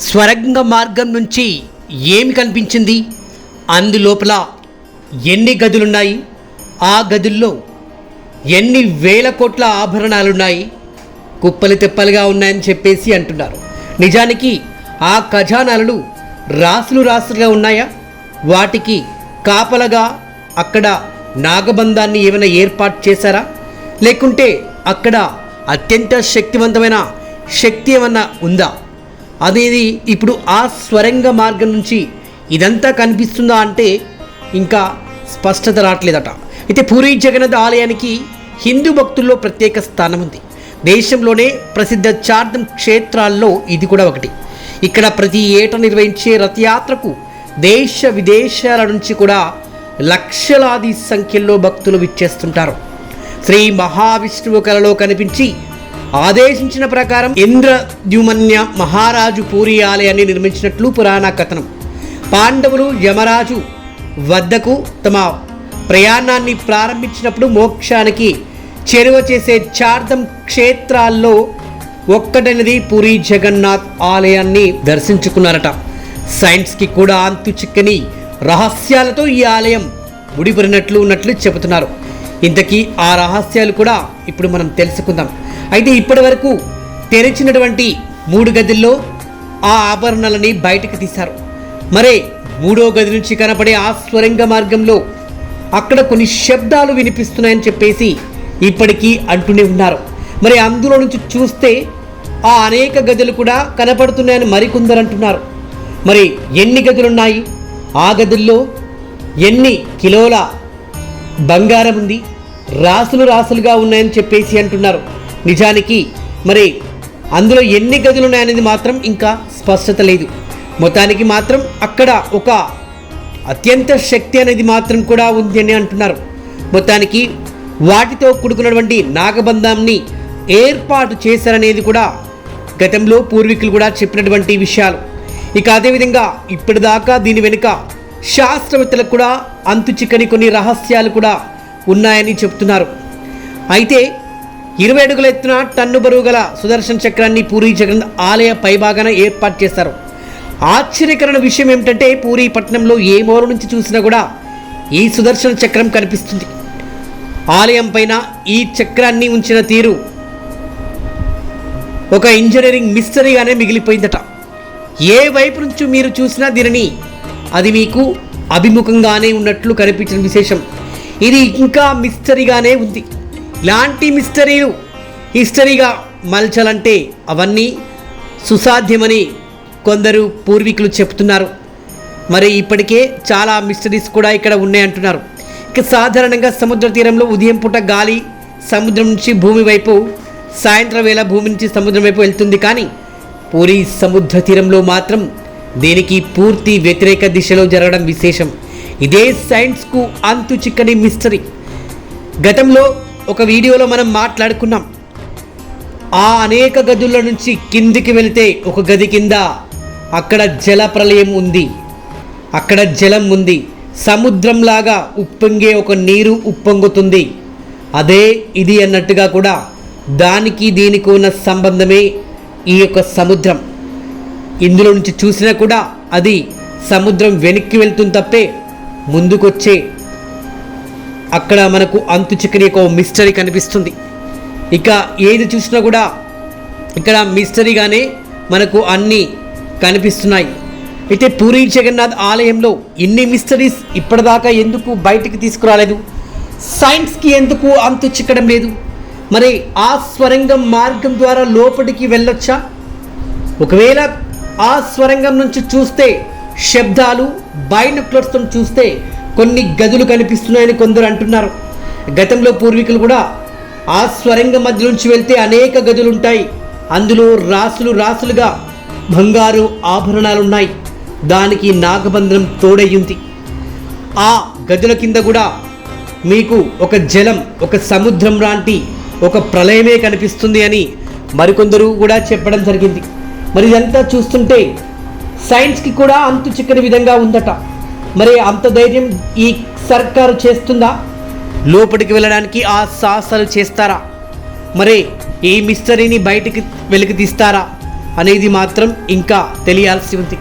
స్వరంగ మార్గం నుంచి ఏమి కనిపించింది? అందులోపల ఎన్ని గదులున్నాయి? ఆ గదుల్లో ఎన్ని వేల కోట్ల ఆభరణాలున్నాయి? కుప్పలు తెప్పలుగా ఉన్నాయని చెప్పేసి అంటున్నారు. నిజానికి ఆ ఖజానాలు రాసులు రాసులుగా ఉన్నాయా? వాటికి కాపలగా అక్కడ నాగబంధాన్ని ఏమైనా ఏర్పాటు చేశారా? లేకుంటే అక్కడ అత్యంత శక్తివంతమైన శక్తి ఏమన్నా ఉందా? అదేది ఇప్పుడు ఆ స్వరంగ మార్గం నుంచి ఇదంతా కనిపిస్తుందా అంటే ఇంకా స్పష్టత రావట్లేదట. అయితే పూరి జగన్నాథ్ ఆలయానికి హిందూ భక్తుల్లో ప్రత్యేక స్థానం ఉంది. దేశంలోనే ప్రసిద్ధ చార్థం క్షేత్రాల్లో ఇది కూడా ఒకటి. ఇక్కడ ప్రతి ఏటా నిర్వహించే రథయాత్రకు దేశ విదేశాల నుంచి కూడా లక్షలాది సంఖ్యలో భక్తులు విచ్చేస్తుంటారు. శ్రీ మహావిష్ణువు కలలో కనిపించి ఆదేశించిన ప్రకారం ఇంద్రద్యుమన్య మహారాజు పూరి ఆలయాన్ని నిర్మించినట్లు పురాణ కథనం. పాండవులు యమరాజు వద్దకు తమ ప్రయాణాన్ని ప్రారంభించినప్పుడు మోక్షానికి చేరువ చేసే చార్ధం క్షేత్రాల్లో ఒక్కటైనది పూరి జగన్నాథ్ ఆలయాన్ని దర్శించుకున్నారట. సైన్స్కి కూడా అంతు చిక్కని రహస్యాలతో ఈ ఆలయం ముడిపడినట్లు ఉన్నట్లు చెబుతున్నారు. ఇంతకీ ఆ రహస్యాలు కూడా ఇప్పుడు మనం తెలుసుకుందాం. అయితే ఇప్పటి వరకు తెరిచినటువంటి మూడు గదుల్లో ఆ ఆభరణాలని బయటకు తీశారు. మరే మూడో గది నుంచి కనపడే ఆ స్వరంగ మార్గంలో అక్కడ కొన్ని శబ్దాలు వినిపిస్తున్నాయని చెప్పేసి ఇప్పటికీ అంటూనే ఉన్నారు. మరి అందులో నుంచి చూస్తే ఆ అనేక గదులు కూడా కనపడుతున్నాయని మరికొందరు అంటున్నారు. మరి ఎన్ని గదులున్నాయి? ఆ గదుల్లో ఎన్ని కిలోల బంగారం ఉంది? రాసులు రాసులుగా ఉన్నాయని చెప్పేసి అంటున్నారు. నిజానికి మరి అందులో ఎన్ని గదులు ఉన్నాయనేది మాత్రం ఇంకా స్పష్టత లేదు. మొత్తానికి మాత్రం అక్కడ ఒక అత్యంత శక్తి అనేది మాత్రం కూడా ఉంది అని అంటున్నారు. మొత్తానికి వాటితో కూడుకున్నటువంటి నాగబంధాన్ని ఏర్పాటు చేశారనేది కూడా గతంలో పూర్వీకులు కూడా చెప్పినటువంటి విషయాలు. ఇక అదేవిధంగా ఇప్పటిదాకా దీని వెనుక శాస్త్రవేత్తలకు కూడా అంతు చిక్కని కొన్ని రహస్యాలు కూడా ఉన్నాయని చెప్తున్నారు. అయితే ఇరవై అడుగుల ఎత్తున టన్ను బరువు గల సుదర్శన చక్రాన్ని పూరి జగన్నాథ్ ఆలయ పైభాగాన ఏర్పాటు చేశారు. ఆశ్చర్యకరమైన విషయం ఏమిటంటే పూరి పట్టణంలో ఏ మూల నుంచి చూసినా కూడా ఈ సుదర్శన చక్రం కనిపిస్తుంది. ఆలయం పైన ఈ చక్రాన్ని ఉంచిన తీరు ఒక ఇంజనీరింగ్ మిస్టరీగానే మిగిలిపోయిందట. ఏ వైపు నుంచి మీరు చూసినా దీనిని అది మీకు అభిముఖంగానే ఉన్నట్లు కనిపించిన విశేషం. ఇది ఇంకా మిస్టరీగానే ఉంది. ఇలాంటి మిస్టరీలు హిస్టరీగా మలచాలంటే అవన్నీ సుసాధ్యమని కొందరు పూర్వీకులు చెప్తున్నారు. మరి ఇప్పటికే చాలా మిస్టరీస్ కూడా ఇక్కడ ఉన్నాయంటున్నారు. ఇక సాధారణంగా సముద్ర తీరంలో ఉదయం పూట గాలి సముద్రం నుంచి భూమి వైపు సాయంత్రం వేళ భూమి నుంచి సముద్రం వైపు వెళ్తుంది. కానీ పూరి సముద్ర తీరంలో మాత్రం దీనికి పూర్తి వ్యతిరేక దిశలో జరగడం విశేషం. ఇదే సైన్స్కు అంతు చిక్కని మిస్టరీ. గతంలో ఒక వీడియోలో మనం మాట్లాడుకున్నాం. ఆ అనేక గదుల నుంచి కిందికి వెళితే ఒక గది కింద అక్కడ జల ప్రళయం ఉంది. అక్కడ జలం ఉంది. సముద్రంలాగా ఉప్పొంగే ఒక నీరు ఉప్పొంగుతుంది. అదే ఇది అన్నట్టుగా కూడా దానికి దీనికి ఉన్న సంబంధమే ఈ యొక్క సముద్రం. ఇందులో నుంచి చూసినా కూడా అది సముద్రం వెనక్కి వెళ్తుంది తప్పే ముందుకొచ్చే అక్కడ మనకు అంతు చిక్కని ఒక మిస్టరీ కనిపిస్తుంది. ఇక ఏది చూసినా కూడా ఇక్కడ మిస్టరీగానే మనకు అన్నీ కనిపిస్తున్నాయి. అయితే పూరి జగన్నాథ్ ఆలయంలో ఇన్ని మిస్టరీస్ ఇప్పటిదాకా ఎందుకు బయటికి తీసుకురాలేదు? సైన్స్కి ఎందుకు అంతు చిక్కడం లేదు? మరి ఆ స్వరంగం మార్గం ద్వారా లోపలికి వెళ్ళొచ్చా? ఒకవేళ ఆ స్వరంగం నుంచి చూస్తే శబ్దాలు బైనక్లర్స్తో చూస్తే కొన్ని గదులు కనిపిస్తున్నాయని కొందరు అంటున్నారు. గతంలో పూర్వీకులు కూడా ఆ స్వరంగ మధ్య నుంచి వెళ్తే అనేక గదులు ఉంటాయి అందులో రాసులు రాసులుగా బంగారు ఆభరణాలు ఉన్నాయి దానికి నాగబంధనం తోడయ్యింది. ఆ గదుల కింద కూడా మీకు ఒక జలం ఒక సముద్రం లాంటి ఒక ప్రళయమే కనిపిస్తుంది అని మరికొందరు కూడా చెప్పడం జరిగింది. మరి ఇదంతా చూస్తుంటే సైన్స్కి కూడా అంతు చిక్కని విధంగా ఉందట. మరి అంత ధైర్యం ఈ సర్కారు చేస్తుందా? లోపలికి వెళ్ళడానికి ఆ సాహసాలు చేస్తారా? మరి ఈ మిస్టరీని బయటికి వెలికి తీస్తారా? అనేది మాత్రం ఇంకా తెలియాల్సి ఉంది.